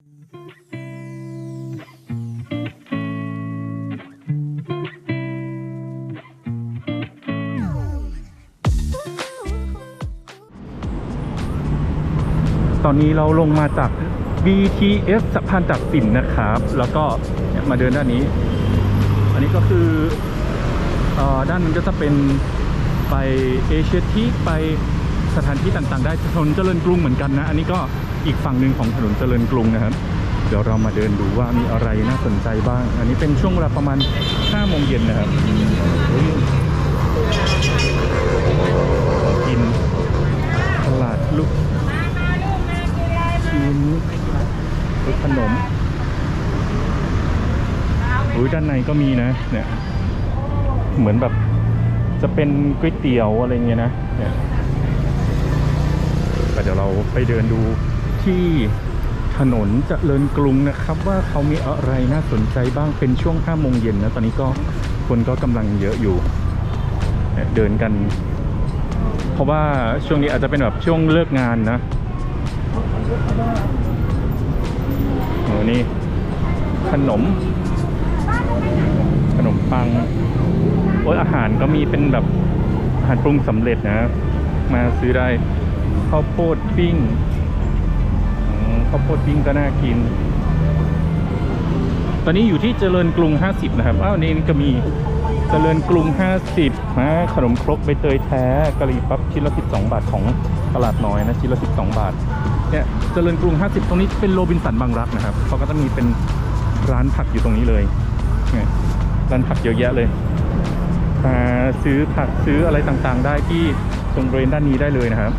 ตอนนี้เราลงมาจาก BTS สะพานตักสินนะครับ แล้วก็มาเดินด้านนี้ อันนี้ก็คืออด้านนั้นก็จะเป็นไปเอเชียที่ไปสถานที่ต่างๆ ได้ถนนเจริญกรุงเหมือนกันนะ อันนี้ก็ อีกฝั่งหนึ่งของถนนเจริญกรุงนะครับ เดี๋ยวเรามาเดินดูว่ามีอะไรน่าสนใจบ้าง อันนี้เป็นช่วงเวลาประมาณ5โมงเย็นนะครับกินตลาดลุกชิ้นขนมอุ้ยด้านในก็มีนะเนี่ยเหมือนแบบจะเป็นก๋วยเตี๋ยวอะไรเงี้ยนะเนี่ยแต่เดี๋ยวเราไปเดินดู ที่ถนนเจริญกรุงนะครับ ว่าเขามีอะไรน่าสนใจบ้างเป็นช่วง5โมงเย็นนะตอนนี้ก็คนก็กำลังเยอะอยู่ เดินกัน เพราะว่าช่วงนี้อาจจะเป็นแบบช่วงเลิกงานนะโอ้นี่ขนม ขนมปังโอ้ยอาหารก็มีเป็นแบบอาหารปรุงสำเร็จนะ มาซื้อได้ข้าวโพดปิ้ง ข้าวโพดปิ้งก็น่ากิน ตอนนี้อยู่ที่เจริญกรุง 50 นะครับ อ้าวนี่ก็มีเจริญกรุง 50นะขนมครกใบเตยแท้กะหรี่ปั๊บชิ้นละ 12 บาทของตลาดน้อยนะชิ้นละ 12 บาทเนี่ยเจริญกรุง 50 ตรงนี้เป็นโรบินสันบางรักนะครับเขาก็จะมีเป็นร้านผักอยู่ตรงนี้เลยร้านผักเยอะแยะเลยซื้อผักซื้ออะไรต่างๆ ได้ที่ตรงบริเวณด้านนี้ได้เลยนะครับ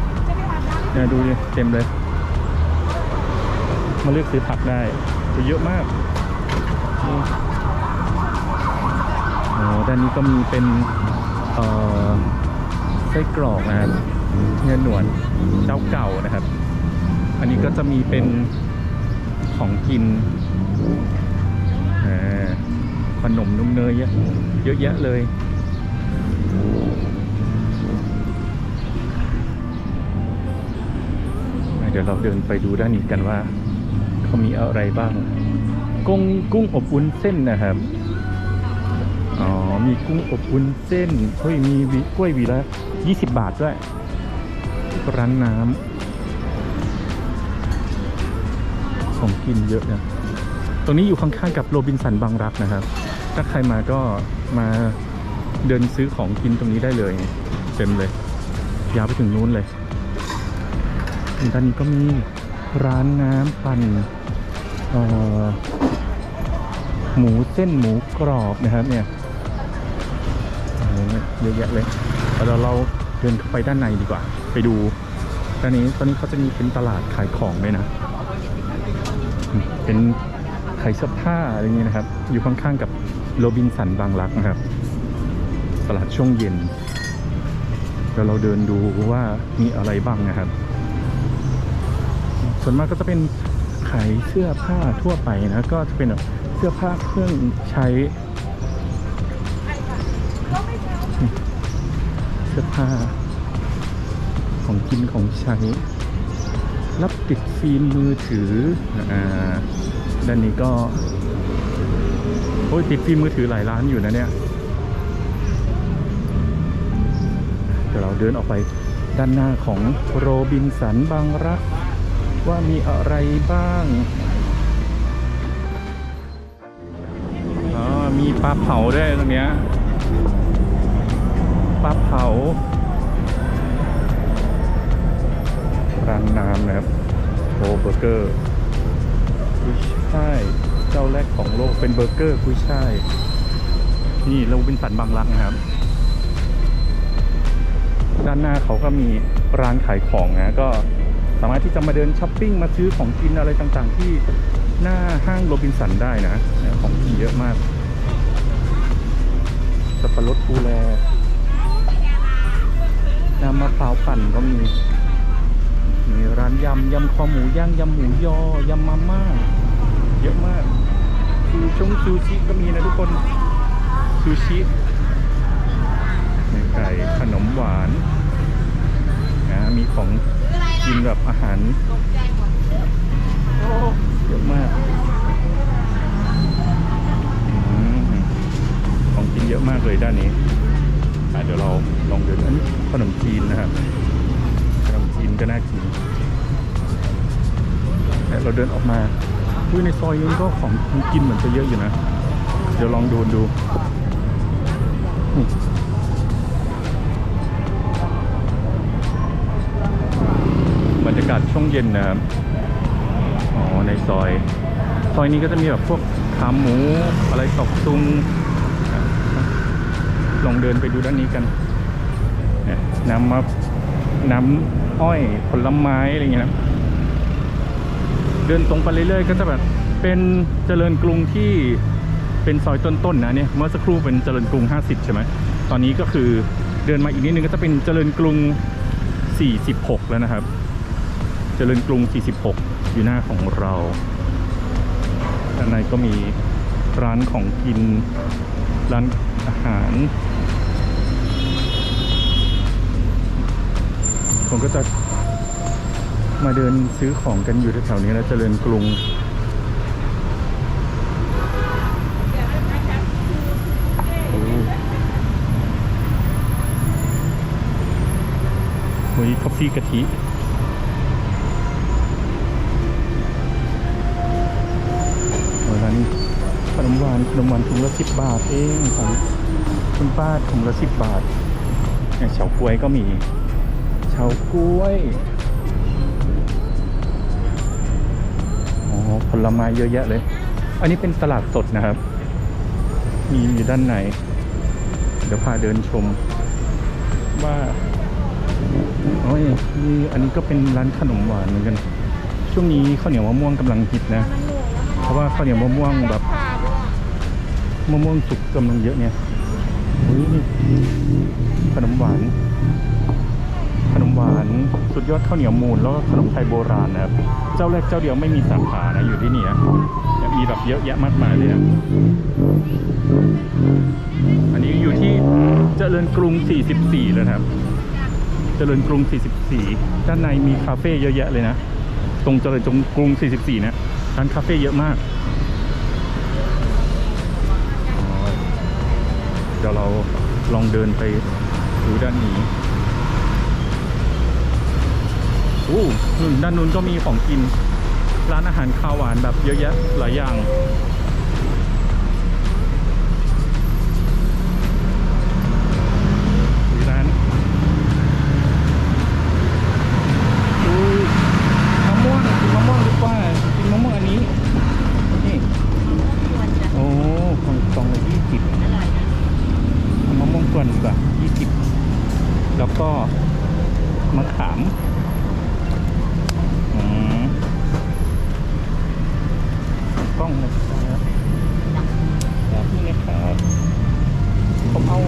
ดูเต็มเลย มาเลือกซื้อผักได้จะเยอะมากนี่โอ้ด้านนี้ก็มีเป็นไส้กรอกนะครับเนื้อหนวลเจ้าเก่านะครับ อันนี้ก็จะมีเป็นของกินขนมนุ่มเนยเยอะแยะเลยเดี๋ยวเราเดินไปดูด้านนี้กันว่า เขามีอะไรบ้าง กุ้งกุ้งอบวุ้นเส้นนะครับ อ๋อ มีกุ้งอบวุ้นเส้นเฮ้ยมีกล้วยวีละ20บาทด้วย ร้านน้ำของกินเยอะนะตรงนี้อยู่ข้างๆกับโรบินสันบางรักนะครับ ถ้าใครมาก็มาเดินซื้อของกินตรงนี้ได้เลย เต็มเลย ยาวไปถึงนู้นเลยด้านนี้ก็มีร้านน้ำปั่น หมูเส้นหมูกรอบนะครับเนี่ยเยอะแยะเลยแล้วเดี๋ยวเราเดินไปด้านในดีกว่า ไปดูด้านนี้ตอนนี้เขาจะมีเป็นตลาดขายของด้วยนะ เป็นขายเสื้อผ้าอะไรเงี้ยนะครับ อยู่ข้างๆกับโรบินสันบางรักนะครับ ตลาดช่วงเย็นเดี๋ยวเราเดินดูว่ามีอะไรบ้างนะครับ ส่วนมากก็จะเป็น ขายเสื้อผ้าทั่วไปนะ ก็จะเป็นแบบเสื้อผ้าเครื่องใช้ เสื้อผ้า ของกินของใช้ รับติดฟิล์มมือถือ อ่า ด้านนี้ก็ โอ้ยติดฟิล์มมือถือหลายร้านอยู่นะเนี่ย เดี๋ยวเราเดินออกไปด้านหน้าของโรบินสันบางรัก ว่ามีอะไรบ้างอ๋อมีปลาเผาด้วยตรงเนี้ยปลาเผาร้านน้ำนะครับโอเบอร์เกอร์กุยช่ายเจ้าแรกของโลกเป็นเบอร์เกอร์กุยช่ายนี่เราเป็นสันบางรักนะครับ ด้านหน้าเขาก็มีร้านขายของนะก็ สามารถที่จะมาเดินช้อปปิ้งมาซื้อของกินอะไรต่างๆ ที่หน้าห้างโรบินสันได้นะ ของกินเยอะมากสับปะรดภูแลน้ำมะพร้าวปั่นก็มีมีร้านยำยำคอหมูย่างยำหมูยอยำมาม่าเยอะมากซูชงซูชิก็มีนะทุกคนซูชิไก่ขนมหวานนะมีของ กินแบบอาหารเยอะมากของกินเยอะมากเลยด้านนี้เดี๋ยวเราลองเดินอันนี้ขนมจีนนะครับขนมจีนก็น่ากินเราเดินออกมาด้วยในซอยนี้ก็ของกินเหมือนจะเยอะอยู่นะ เดี๋ยวลองดูดู ช่วงเย็นนะครับอ๋อในซอย ซอยนี้ก็จะมีแบบพวกขาหมูอะไรตอกตุงลองเดินไปดูด้านนี้กันน้ำมะน้ำอ้อยผลไม้อะไรเงี้ยนะเดินตรงไปเรื่อยๆก็จะแบบเป็นเจริญกรุงที่เป็นซอยต้นๆนะเนี่ยเมื่อสักครู่เป็นเจริญกรุง 50 ใช่ไหมตอนนี้ก็คือเดินมาอีกนิดนึงก็จะเป็นเจริญกรุง 46 แล้วนะครับ เจริญกรุง 46 อยู่หน้าของเราด้านในก็มีร้านของกิน ร้านอาหาร ผมก็จะมาเดินซื้อของกันอยู่แถวๆนี้นะเจริญกรุงโอ้โหคอฟฟี่กะทิ โอ้ยร้านขนมหวานขนมหวานถุงละสิบบาทเองของคุณป้าถุงละสิบบาทเนี่ยเฉาก๊วยก็มีเฉาก๊วยอ๋อผลไม้เยอะแยะเลย อันนี้เป็นตลาดสดนะครับ มีอยู่ด้านในเดี๋ยวพาเดินชม ว่าโอ้ยนี่อันนี้ก็เป็นร้านขนมหวานเหมือนกัน ช่วงนี้ข้าวเหนียวมะม่วงกำลังฮิตนะ ราะว่าข้าวเหนียวมะม่วงแบบมะม่วงสุกกำลังเยอะเนี่ยอุ้ยนี่ขนมหวาน ขนมหวานสุดยอดข้าวเหนียวมูนแล้วก็ขนมไทยโบราณนะครับ เจ้าแรกเจ้าเดียวไม่มีสาขานะอยู่ที่นี่นะยังมีแบบเยอะแยะมากมายเลยนะอันนี้อยู่ที่เจริญกรุง 44เลยนะครับ เจริญกรุง 44 ด้านในมีคาเฟ่เยอะแยะเลยนะ ตรงเจริญกรุง 44เนี่ย ร้านคาเฟ่เยอะมาก เดี๋ยวเราลองเดินไปดูด้านนี้อู้หูด้านนู้นก็มีของกิน ร้านอาหารคาวหวานแบบเยอะแยะหลายอย่าง มีร้าน ดูมะม่วงกินมะม่วงดีกว่ากินมะม่วงอันนี้นี่โอ้ของกล่องละยี่สิบเอามะม่วงกวนดีกว่ายี่สิบแล้วก็มะขามอืม กล้องนะครับนี้นะครับผมเอา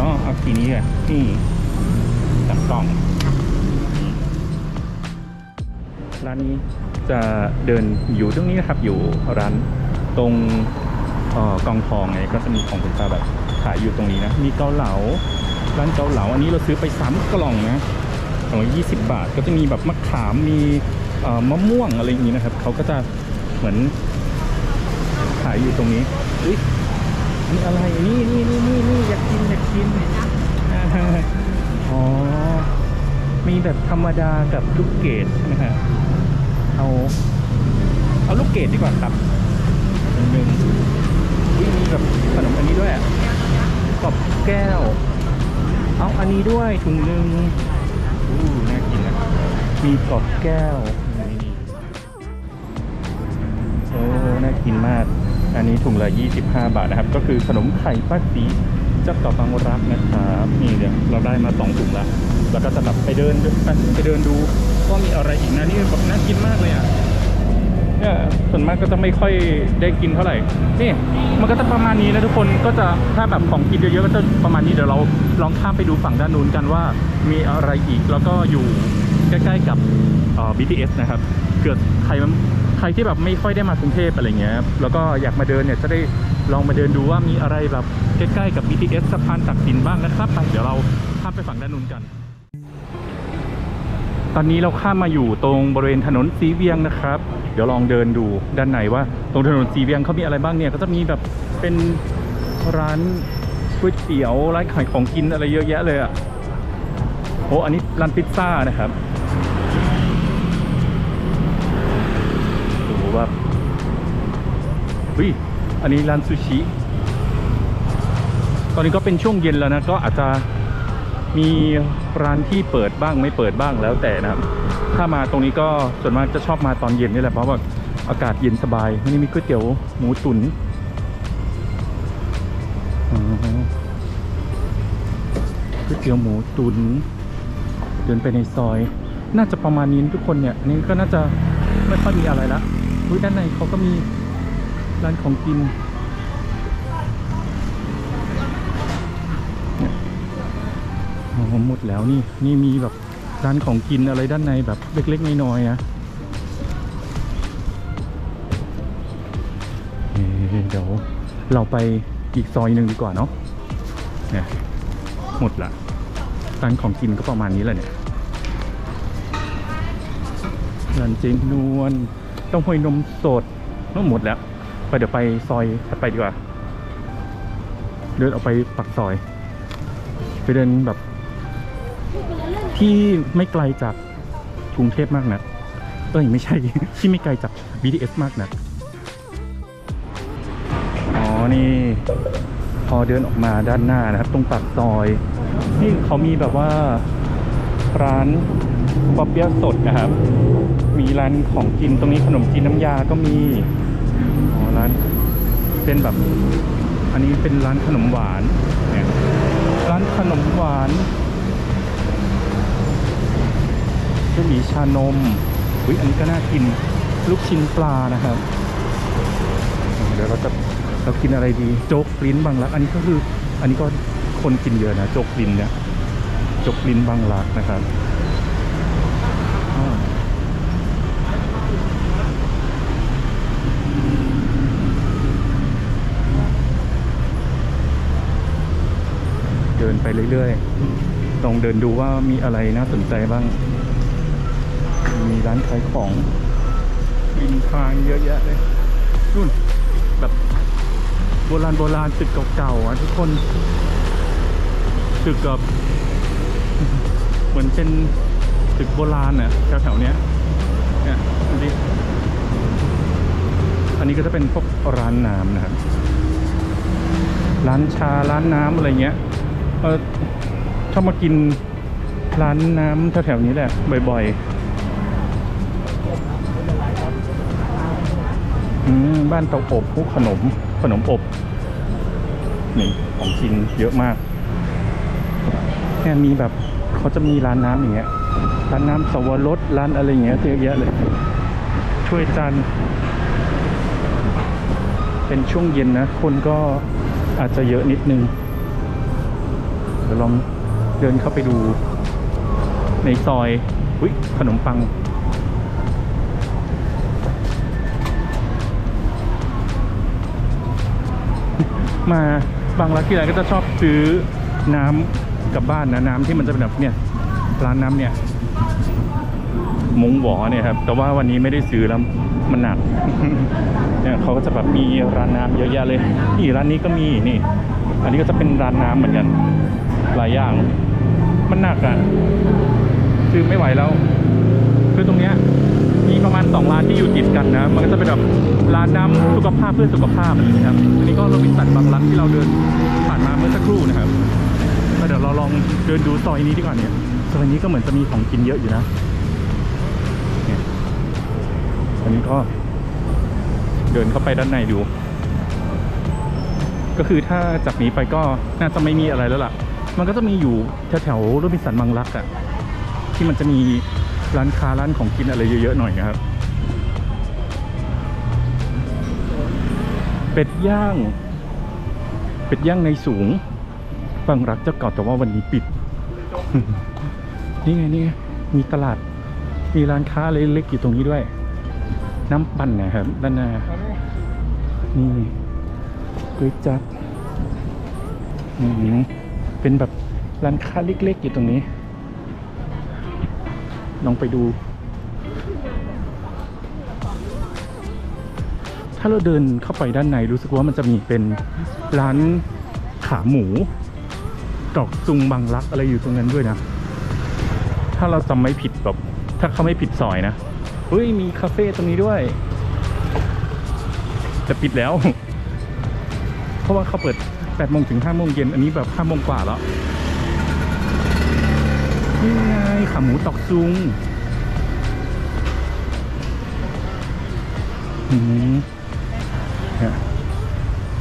อ๋อเอาทีนี้อะนี่จับกล้อง ร้านนี้จะเดินอยู่ตรงนี้นะครับอยู่ร้านตรงออกองทองไงก็จะมีของคุณตาแบบขายอยู่ตรงนี้นะ มีเกาเหลาร้านเกาเหลาอันนี้เราซื้อไปสามกล่องนะกล่องละยี่สิบบาท ก็จะมีแบบมะขามมีมะม่วงอะไรอย่างนี้นะครับเขาก็จะเหมือนายอยู่ตรงนี้อุ้ยนี่อะไรนี่นี่นี่นี่นี่อยากกินอยากกินอ๋อ มีแบบธรรมดากับลูกเกดใช่ไหมฮะเอาเอาลูกเกดดีกว่าครับหนึ่งอุ้ยมีแบบขนมอันนี้ด้วยกอบแก้ว เอาอันนี้ด้วยถุงหนึ่งอู้น่ากินนะมีกรอบแก้วโอ้น่ากินมาก อันนี้ถุงละ 25 บาทนะครับ ก็คือขนมไข่ป้าสีเจ้าเก่าบางรักนะครับนี่เดี๋ยวเราได้มาสองถุงละแล้วก็จะแบบไปเดินไปไปเดินดูว่ามีอะไรอีกนะนี่แบบน่ากินมากเลยอะเนี่ยส่วนมากก็จะไม่ค่อยได้กินเท่าไหร่ นี่มันก็จะประมาณนี้นะทุกคนก็จะถ้าแบบของกินเยอะๆก็จะประมาณนี้เดี๋ยวเราลองข้ามไปดูฝั่งด้านนู้นกันว่ามีอะไรอีกแล้วก็อยู่ใกล้ๆกับเอ่อ BTS นะครับ เกิดใครมัน ใครที่แบบไม่ค่อยได้มากรุงเทพอะไรเงี้ยแล้วก็อยากมาเดินเนี่ยจะได้ลองมาเดินดูว่ามีอะไรแบบใกล้ๆกับ BTS สะพานตักสินบ้างนะครับไปเดี๋ยวเราข้ามไปฝั่งด้านนู้นกัน ตอนนี้เราข้ามมาอยู่ตรงบริเวณถนนสีเวียงนะครับ เดี๋ยวลองเดินดูด้านในว่า ตรงถนนสีเวียงเขามีอะไรบ้างเนี่ยก็จะมีแบบเป็นร้านก๋วยเตี๋ยวร้านขายของกินอะไรเยอะแยะเลยอะ่ะโอ้อันนี้ร้านพิซซ่านะครับ วิอันนี้ร้านซูชิตอนนี้ก็เป็นช่วงเย็นแล้วนะก็อาจจะมีร้านที่เปิดบ้างไม่เปิดบ้างแล้วแต่นะครับ ถ้ามาตรงนี้ก็ส่วนมากจะชอบมาตอนเย็นนี่แหละเพราะว่าอากาศเย็นสบายนี่มีก๋วยเตี๋ยวหมูตุ๋นอ๋อก๋วยเตี๋ยวหมูตุ๋นเดินไปในซอย น่าจะประมาณนี้ทุกคนเนี่ยนี่ก็น่าจะไม่ค่อยมีอะไรละด้านในเขาก็มี ร้านของกินหมดแล้วนี่ นี่มีแบบร้านของกินอะไรด้านในแบบเล็กๆน้อยๆนะเอ๊ะเดี๋ยวเราไปอีกซอยหนึ่งดีกว่าเนาะเนี่ยหมดละร้านของกินก็ประมาณนี้แหละเนี่ยร้านเจนนวลเต้องห้วยนมสดก็หมดแล้ว ไปเดี๋ยวไปซอยถัดไปดีกว่า เดินออกไปปักซอย ไปเดินแบบ ที่ไม่ไกลจากกรุงเทพมากนะเอ้ยไม่ใช่ ที่ไม่ไกลจาก BTS มากนะอ๋อนี่ พอเดินออกมาด้านหน้านะครับ ตรงปากซอยนี่เขามีแบบว่าร้านปอเปี๊ยะสดนะครับ มีร้านของกินตรงนี้ขนมจีนน้ำยาก็มี ร้านเป็นแบบ อันนี้เป็นร้านขนมหวานเนี่ยร้านขนมหวานจะมีชานมอุ้ยอันนี้ก็น่ากินลูกชิ้นปลานะครับ เดี๋ยวเราจะเรากินอะไรดีโจ๊กลิ้นบางรัก อันนี้ก็คือ อันนี้ก็คนกินเยอะนะโจ๊กลิ้นเนี่ยโจ๊กลิ้นบางรักนะครับ เดินไปเรื่อยๆลองเดินดูว่ามีอะไรน่าสนใจบ้าง มีร้านขายของริมทางเยอะแยะเลยนู่นแบบโบราณโบราณตึกเก่าๆอะทุกคนตึกกับเหมือนเป็นตึกโบราณอะแถวๆเนี้ยเนี่ยดูดิอันนี้ก็จะเป็นพวกร้านน้ำนะครับร้านชาร้านน้ำอะไรเงี้ย เออชอบมากินร้านน้ำแถวๆนี้แหละ บ่อยๆบ้านเตาอบพวกขนมขนมอบ นี่ของกินเยอะมากแค่มีแบบเขาจะมีร้านน้ำอย่างเงี้ย ร้านน้ำสวรสร้านอะไรอย่างเงี้ยเยอะแยะเลย ช่วยจัน เป็นช่วงเย็นนะ คนก็อาจจะเยอะนิดนึง ดี๋ยวลองเดินเข้าไปดู ในซอยอุ้ยขนมปัง มาบางรักที่ไรก็จะชอบซื้อน้ำกลับบ้านนะน้ำที่มันจะเป็นแบบเนี่ยร้านน้ำเนี่ยมงหวอเนี่ยครับ แต่ว่าวันนี้ไม่ได้ซื้อแล้วมันหนักเนี่ยเขาก็จะแบบมีร้านน้ำเยอะแยะเลยนี่ร้านนี้ก็มีนี่ อันนี้ก็จะเป็นร้านน้ำเหมือนกัน หลายอย่าง มันหนักอะซื้อไม่ไหวแล้ว คือตรงเนี้ยมีประมาณสองร้านที่อยู่ติดกันนะ มันก็จะเป็นแบบร้านน้ำสุขภาพเพื่อสุขภาพนะครับ อันนี้ก็โรบินสันบางรักที่เราเดินผ่านมาเมื่อสักครู่นะครับเดี๋ยวเราลองเดินดูซอยนี้ดีกว่าเนี่ยซอยนี้ก็เหมือนจะมีของกินเยอะอยู่นะเนี่ยอันนี้ก็เดินเข้าไปด้านในดู ก็คือถ้าจากนี้ไปก็น่าจะไม่มีอะไรแล้วล่ะ มันก็จะมีอยู่แถวๆโรบินสันบางรักอะที่มันจะมีร้านค้าร้านของกินอะไรเยอะๆหน่อยนะครับ เป็ดย่าง เป็ดย่างในสูงบางรักเจ้าเก่าแต่ว่าวันนี้ปิด นี่ไงนี่มีตลาด มีร้านค้าเล็กๆอยู่ตรงนี้ด้วย น้ำปั่นนะครับด้านหน้านี่ก๋วยจั๊บอืม เป็นแบบร้านค้าเล็กๆอยู่ตรงนี้ ลองไปดู ถ้าเราเดินเข้าไปด้านในรู้สึกว่ามันจะมีเป็นร้านขาหมูดอกซุงบางรักอะไรอยู่ตรงนั้นด้วยนะ ถ้าเราจำไม่ผิดแบบถ้าเขาไม่ผิดซอยนะเฮ้ยมีคาเฟ่ตรงนี้ด้วยแต่ปิดแล้ว เพราะว่าเขาเปิด 8โมงถึง5โมงเย็นอันนี้แบบ5โมงกว่าแล้วนี่ไงขาหมูตอกซุงอืม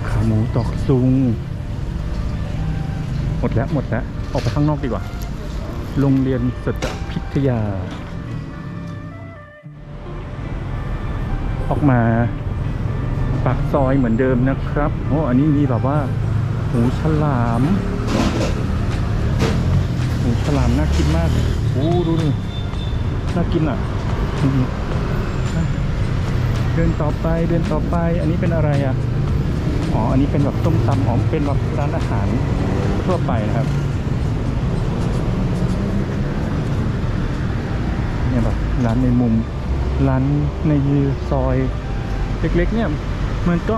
ขาหมูตอกซุง หมดแล้วหมดแล้ว ออกไปข้างนอกดีกว่า โรงเรียนสัจพิทยา ออกมาปากซอยเหมือนเดิมนะครับ โอ้ อันนี้มีแบบว่า หูฉลามหูฉลามน่ากินมากโอ้ดูนี่น่ากินอะเดินต่อไปเดินต่อไป อันนี้เป็นอะไรอะอ๋ออันนี้เป็นแบบต้มตำอ๋อเป็นแบบร้านอาหารทั่วไปนะครับเนี่ยแบบร้านในมุมร้านในซอยเล็กๆเนี่ยมันก็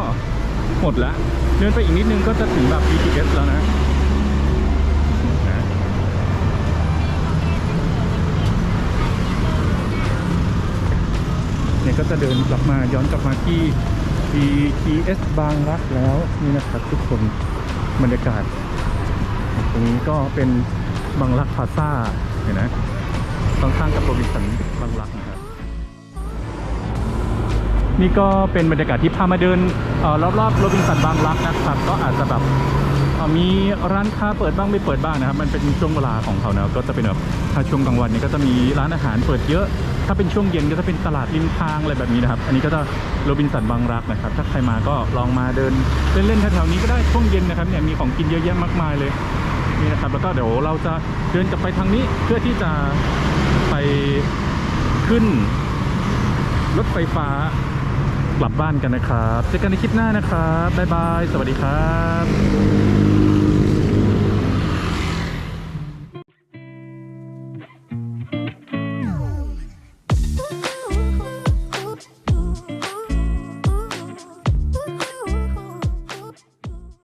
หมดละ เดินไปอีกนิดนึงก็จะถึงแบบ BTS แล้วนะเนี่ยก็จะเดินกลับมาย้อนกลับมาที่ BTS บางรักแล้วนี่นะครับทุกคนบรรยากาศ ตรงนี้ก็เป็นบางรักพาซ่าเห็นไหมข้างๆกับโรบินสันบางรัก นี่ก็เป็นบรรยากาศที่พามาเดินรอบๆโรบินสันบางรักนะครับ ก็อาจจะแบบมีร้านค้าเปิดบ้างไม่เปิดบ้างนะครับ มันเป็นช่วงเวลาของเขานะก็จะเป็นแบบถ้าช่วงกลางวันนี้ก็จะมีร้านอาหารเปิดเยอะ ถ้าเป็นช่วงเย็นก็จะเป็นตลาดริมทางอะไรแบบนี้นะครับ อันนี้ก็จะโรบินสันบางรักนะครับ ถ้าใครมาก็ลองมาเดินเล่นๆแถวๆนี้ก็ได้ช่วงเย็นนะครับเนี่ยมีของกินเยอะแยะมากมายเลยนี่นะครับ แล้วก็เดี๋ยวเราจะเดินกลับไปทางนี้เพื่อที่จะไปขึ้นรถไฟฟ้า กลับบ้านกันนะครับเจอกันในคลิปหน้านะครับบ๊ายบายสวัสดีครับ